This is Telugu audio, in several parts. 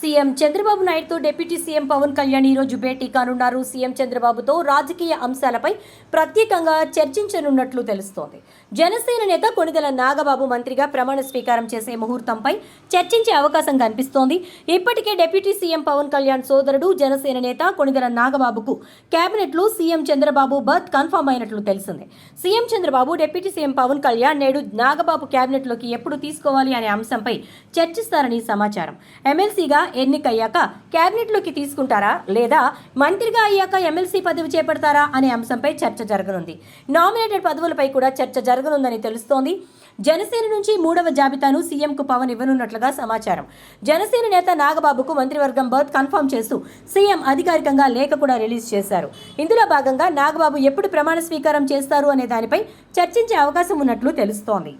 సీఎం చంద్రబాబు నాయుడుతో డిప్యూటీ సీఎం పవన్ కళ్యాణ్ ఈ రోజు భేటీ కానున్నారు. సీఎం చంద్రబాబుతో రాజకీయ అంశాలపై ప్రత్యేకంగా చర్చించనున్నట్లు తెలుస్తోంది. జనసేన నేత కొణిదెల నాగబాబు మంత్రిగా ప్రమాణ స్వీకారం చేసే ముహూర్తంపై చర్చించే అవకాశం కనిపిస్తోంది. ఇప్పటికే డిప్యూటీ సీఎం పవన్ కళ్యాణ్ సోదరుడు జనసేన నేత కొణిదెల నాగబాబుకు కేబినెట్లో సీఎం చంద్రబాబు బర్త్ కన్ఫర్మ్ అయినట్లు తెలిసింది. CM Chandrababu deputy CM Pawan Kalyan నేడు నాగబాబు కేబినెట్లోకి ఎప్పుడు తీసుకోవాలి అనే అంశంపై చర్చిస్తారని సమాచారం. ఎమ్మెల్సీగా ఎన్నికయ్యాక కేబినెట్లోకి తీసుకుంటారా లేదా మంత్రిగా అయ్యాక ఎమ్మెల్సీ పదవి చేపడతారా అనే అంశంపై చర్చ జరగనుంది. నామినేటెడ్ పదవులపై కూడా చర్చ జరగనుందని తెలుస్తోంది. జనసేన నుంచి మూడవ జాబితాను సీఎంకు పవన్ ఇవ్వనున్నట్లుగా సమాచారం. జనసేన నేత నాగబాబుకు మంత్రివర్గం బర్త్ కన్ఫర్మ్ చేస్తూ సీఎం అధికారికంగా లేఖ కూడా రిలీజ్ చేశారు. ఇందులో భాగంగా నాగబాబు ఎప్పుడు ప్రమాణ స్వీకారం చేస్తారు అనే దానిపై చర్చించే అవకాశం ఉన్నట్లు తెలుస్తోంది.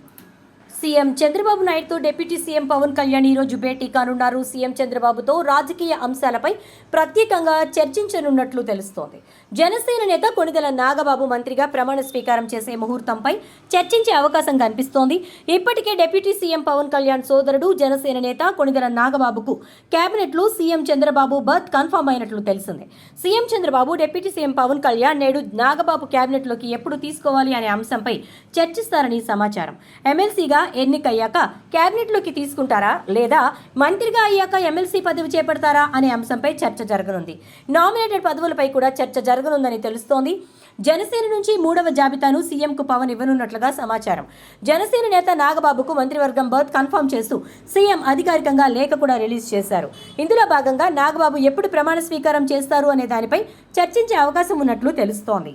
సీఎం చంద్రబాబు నాయుడుతో డిప్యూటీ సీఎం పవన్ కళ్యాణ్ ఈరోజు భేటీ కానున్నారు. సీఎం చంద్రబాబుతో రాజకీయ అంశాలపై ప్రత్యేకంగా చర్చించనున్నట్లు తెలుస్తోంది. జనసేన నేత కొణిదెల నాగబాబు మంత్రిగా ప్రమాణ స్వీకారం చేసే ముహూర్తంపై చర్చించే అవకాశం కనిపిస్తోంది. ఇప్పటికే డిప్యూటీ సీఎం పవన్ కళ్యాణ్ సోదరుడు జనసేన నేత కొనిదెల నాగబాబుకు కేబినెట్లో సీఎం చంద్రబాబు బర్త్ కన్ఫర్మ్ అయినట్లు తెలిసింది. CM Chandrababu deputy CM Pawan Kalyan నేడు నాగబాబు కేబినెట్లోకి ఎప్పుడు తీసుకోవాలి అనే అంశంపై చర్చిస్తారని సమాచారం. ఎమ్మెల్సీగా ఎన్నికయ్యాక కేబినెట్లోకి తీసుకుంటారా లేదా మంత్రిగా అయ్యాక ఎమ్మెల్సీ పదవి చేపడతారా అనే అంశంపై చర్చ జరగనుంది. నామినేటెడ్ పదవులపై కూడా చర్చ జరగనుందని తెలుస్తోంది. జనసేన నుంచి మూడవ జాబితాను సీఎంకు పవన్ ఇవ్వనున్నట్లుగా సమాచారం. జనసేన నేత నాగబాబుకు మంత్రివర్గం బర్త్ కన్ఫర్మ్ చేస్తూ సీఎం అధికారికంగా లేఖ కూడా రిలీజ్ చేశారు. ఇందులో భాగంగా నాగబాబు ఎప్పుడు ప్రమాణ స్వీకారం చేస్తారు అనే దానిపై చర్చించే అవకాశం ఉన్నట్లు తెలుస్తోంది.